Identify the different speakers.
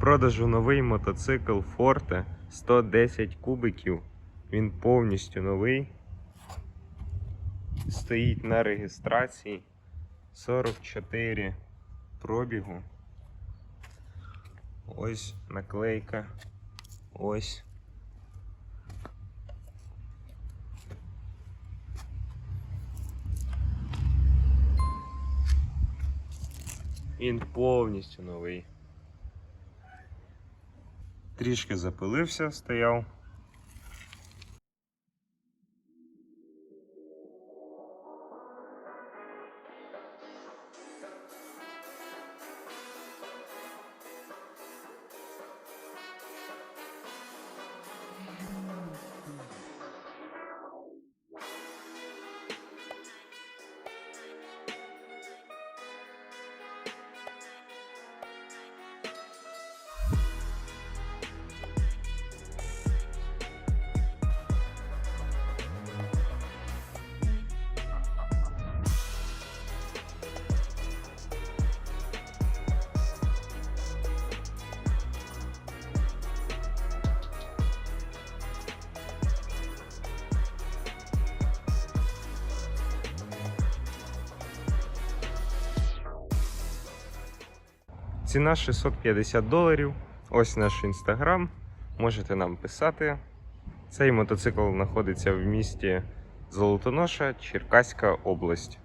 Speaker 1: Продажу новий мотоцикл Forte 110 кубиків. Він повністю новий. Стоїть на реєстрації 44 пробігу. Ось наклейка. Ось. Він повністю новий. Трішки запилився, стояв. Ціна 650 доларів. Ось наш інстаграм. Можете нам писати. Цей мотоцикл знаходиться в місті Золотоноша, Черкаська область.